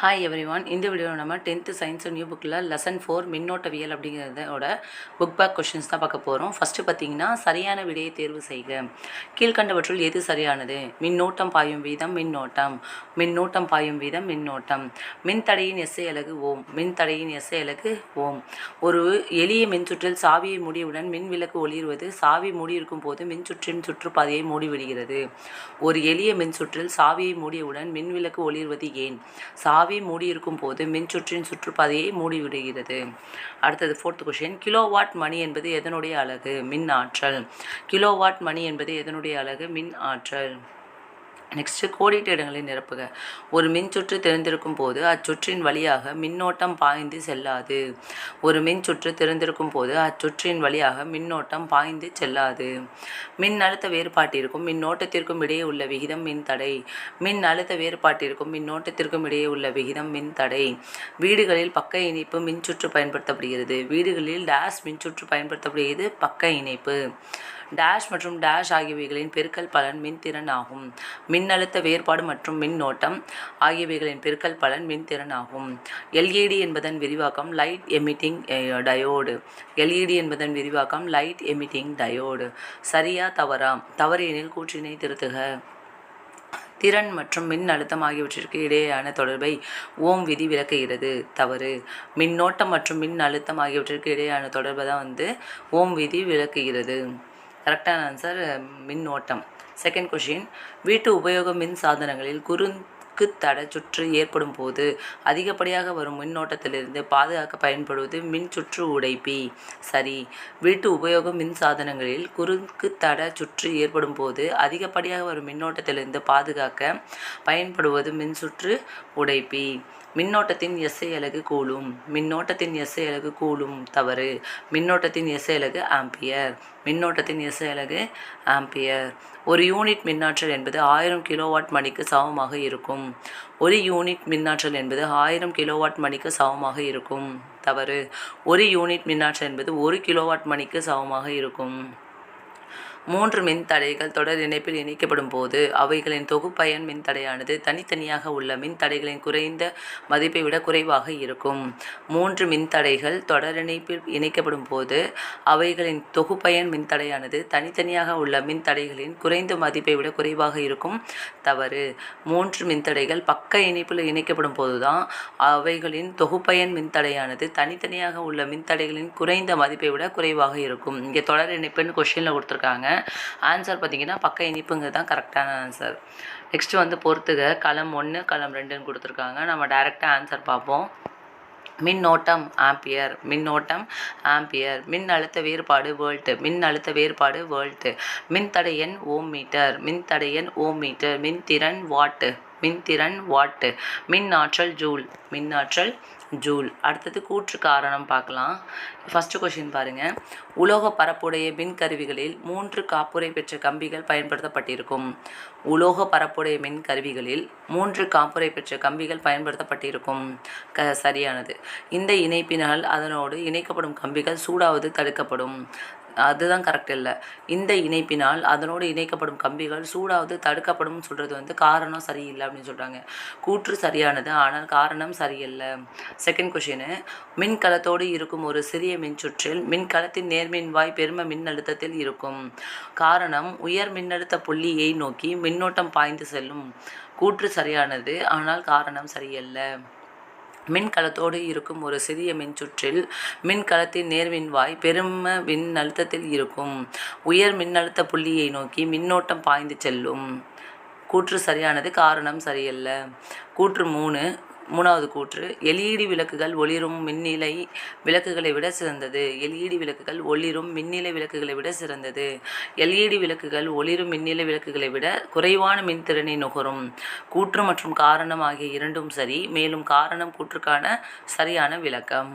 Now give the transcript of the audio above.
Hi everyone இந்த வீடியோவில் நம்ம டென்த்து சயின்ஸ் நியூ புக்கில் லெசன் ஃபோர் மின்னோட்டவியல் அப்படிங்கிறதோட புக் பேக் கொஷின்ஸ் தான் பார்க்க போகிறோம் ஃபஸ்ட்டு பார்த்தீங்கன்னா சரியான விடையை தேர்வு செய்க. கீழ்கண்டவற்றுள் எது சரியானது? மின்னோட்டம் பாயும் வீதம் மின்னோட்டம். மின்னோட்டம் பாயும் வீதம் மின்னோட்டம். மின்தடையின் எஸ்ஐ அலகு ஓம். மின்தடையின் எஸ்ஐ அலகு ஓம். ஒரு எளிய மின்சுற்றில் சாவியை மூடியவுடன் மின் விளக்கு ஒளிர்வது சாவி மூடியிருக்கும் போது மின்சுற்றின் சுற்றுப்பாதையை மூடிவிடுகிறது. ஒரு எளிய மின்சுற்றில் சாவியை மூடியவுடன் மின் விளக்கு ஒளிர்வது ஏன்? சாவி மூடியிருக்கும் போது மின்சுற்றின் சுற்றுப்பாதையை மூடிவிடுகிறது. அடுத்தது ஃபோர்த் கொஷின் கிலோவாட் மணி என்பது எதனுடைய அழகு மின் ஆற்றல். கிலோவாட் மணி என்பது எதனுடைய அழகு மின் ஆற்றல். நெக்ஸ்ட்டு கோடிட்ட இடங்களை நிரப்புக. ஒரு மின்சுற்று திறந்திருக்கும் போது அச்சுற்றின் வழியாக மின்னோட்டம் பாய்ந்து செல்லாது. ஒரு மின்சுற்று திறந்திருக்கும் போது அச்சுற்றின் வழியாக மின்னோட்டம் பாய்ந்து செல்லாது. மின் அழுத்த வேறுபாட்டிற்கும் மின்னோட்டத்திற்கும் இடையே உள்ள விகிதம் மின்தடை மின் அழுத்த வேறுபாட்டிற்கும் மின்னோட்டத்திற்கும் இடையே உள்ள விகிதம் மின் தடை. வீடுகளில் பக்க இணைப்பு மின்சுற்று பயன்படுத்தப்படுகிறது. வீடுகளில் டேஷ் மின்சுற்று பயன்படுத்தப்படுகிறது. பக்க இணைப்பு. டேஷ் மற்றும் டேஷ் ஆகியவைகளின் பெருக்கல் பலன் மின்திறன் ஆகும் மின்னழுத்த வேறுபாடு மற்றும் மின்னோட்டம் ஆகியவைகளின் பெருக்கல் பலன் மின்திறன் ஆகும் எல்இடி என்பதன் விரிவாக்கம் லைட் எமிட்டிங் டயோடு எல்இடி என்பதன் விரிவாக்கம் லைட் எமிட்டிங் டயோடு சரியா தவறா? தவறு எனில் கூற்றினை திருத்துக. திறன் மற்றும் மின் அழுத்தம் ஆகியவற்றிற்கு இடையேயான தொடர்பை ஓம் விதி விளக்குகிறது. தவறு. மின்னோட்டம் மற்றும் மின் அழுத்தம் ஆகியவற்றிற்கு இடையேயான தொடர்பை தான் வந்து ஓம் விதி விளக்குகிறது. கரெக்டான ஆன்சர் மின் ஓட்டம். செகண்ட் கொஷின் வீட்டு உபயோக மின் சாதனங்களில் குறுக்கு தட சுற்று ஏற்படும் போது அதிகப்படியாக வரும் மின்னோட்டத்திலிருந்து பாதுகாக்க பயன்படுவது மின் சுற்று உடைப்பி. சரி வீட்டு உபயோக மின் சாதனங்களில் குறுக்கு தட சுற்று ஏற்படும் போது அதிகப்படியாக வரும் மின்னோட்டத்திலிருந்து பாதுகாக்க பயன்படுவது மின் சுற்று உடைப்பி. மின்னோட்டத்தின் எஸ்ஐ அலகு கூலும். மின்னோட்டத்தின் எஸ்ஐ அலகு கூலும் தவறு. மின்னோட்டத்தின் எஸ்ஐ அலகு ஆம்பியர். மின்னோட்டத்தின் எஸ்ஐ அலகு ஆம்பியர். ஒரு யூனிட் மின்னாற்றல் என்பது ஆயிரம் கிலோவாட் மணிக்கு சமமாக இருக்கும். ஒரு யூனிட் மின்னாற்றல் என்பது ஆயிரம் கிலோவாட் மணிக்கு சமமாக இருக்கும். தவறு. ஒரு யூனிட் மின்னாற்றல் என்பது ஒரு கிலோவாட் மணிக்கு சமமாக இருக்கும். மூன்று மின்தடைகள் தொடர் இணைப்பில் இணைக்கப்படும் போது அவைகளின் தொகுப்பயன் மின்தடையானது தனித்தனியாக உள்ள மின்தடைகளின் குறைந்த மதிப்பை விட குறைவாக இருக்கும். மூன்று மின்தடைகள் தொடர் இணைப்பில் இணைக்கப்படும் போது அவைகளின் தொகுப்பயன் மின்தடையானது தனித்தனியாக உள்ள மின்தடைகளின் குறைந்த மதிப்பை விட குறைவாக இருக்கும். தவறு. மூன்று மின்தடைகள் பக்க இணைப்பில் இணைக்கப்படும் போதுதான் அவைகளின் தொகுப்பயன் மின்தடையானது தனித்தனியாக உள்ள மின்தடைகளின் குறைந்த மதிப்பை விட குறைவாக இருக்கும். இங்கே தொடர் இணைப்புன்னு கொஷினில் கொடுத்துருக்காங்க. ஆன்சர் பார்த்தீங்கன்னா பக்க இனிப்புங்கிறது தான் கரெக்டான ஆன்சர் நெக்ஸ்ட்டு வந்து பொறுத்துக. களம் ஒன்று களம் ரெண்டுன்னு கொடுத்துருக்காங்க. நம்ம டைரெக்டாக ஆன்சர் பார்ப்போம். மின்னோட்டம் ஆம்பியர் மின்னோட்டம் ஆம்பியர் மின் அழுத்த வேறுபாடு வேர்ல்ட்டு மின் அழுத்த வேறுபாடு வேர்ல்ட்டு மின்தடை எண் ஓம் மீட்டர் மின்தடை எண் ஓம் மீட்டர் மின்திறன் வாட்டு மின்திறன் வாட்டு மின் ஆற்றல் ஜூல் மின் ஆற்றல் ஜூல். அடுத்தது கூற்று காரணம் பார்க்கலாம். ஃபஸ்ட்டு கொஷின் பாருங்கள் உலோக பரப்புடைய மின்கருவிகளில் மூன்று காப்புரை பெற்ற கம்பிகள் பயன்படுத்தப்பட்டிருக்கும். உலோக பரப்புடைய மின்கருவிகளில் மூன்று காப்புரை பெற்ற கம்பிகள் பயன்படுத்தப்பட்டிருக்கும். க சரியானது. இந்த இணைப்பினால் அதனோடு இணைக்கப்படும் கம்பிகள் சூடாவது தடுக்கப்படும். அதுதான் கரெக்ட் இல்லை. இந்த இணைப்பினால் அதனோடு இணைக்கப்படும் கம்பிகள் சூடாவது தடுக்கப்படும் சொல்கிறது வந்து காரணம் சரியில்லை அப்படின்னு சொல்கிறாங்க கூற்று சரியானது ஆனால் காரணம் சரியில்லை. செகண்ட் கொஷினு மின்கலத்தோடு இருக்கும் ஒரு சிறிய மின்சுற்றில் மின்கலத்தின் நேர்மின்வாய் பெரும மின்னழுத்தத்தில் இருக்கும். காரணம் உயர் மின்னழுத்த புள்ளியை நோக்கி மின்னோட்டம் பாய்ந்து செல்லும். கூற்று சரியானது ஆனால் காரணம் சரியல்ல. மின்கலத்தோடு இருக்கும் ஒரு சிறிய மின்சுற்றில் மின்கலத்தின் நேர்மின்வாய் பெரும மின்னழுத்தத்தில் இருக்கும். உயர் மின்னழுத்த புள்ளியை நோக்கி மின்னோட்டம் பாய்ந்து செல்லும். கூற்று சரியானது காரணம் சரியல்ல. கூற்று மூணு மூணாவது கூற்று எல்இடி விளக்குகள் ஒளிரும் மின்னிலை விளக்குகளை விட சிறந்தது. எல்இடி விளக்குகள் ஒளிரும் மின்னிலை விளக்குகளை விட சிறந்தது. எல்இடி விளக்குகள் ஒளிரும் மின்னிலை விளக்குகளை விட குறைவான மின்திறனை நுகரும். கூற்று மற்றும் காரணம் ஆகிய இரண்டும் சரி மேலும் காரணம் கூற்றுக்கான சரியான விளக்கம்.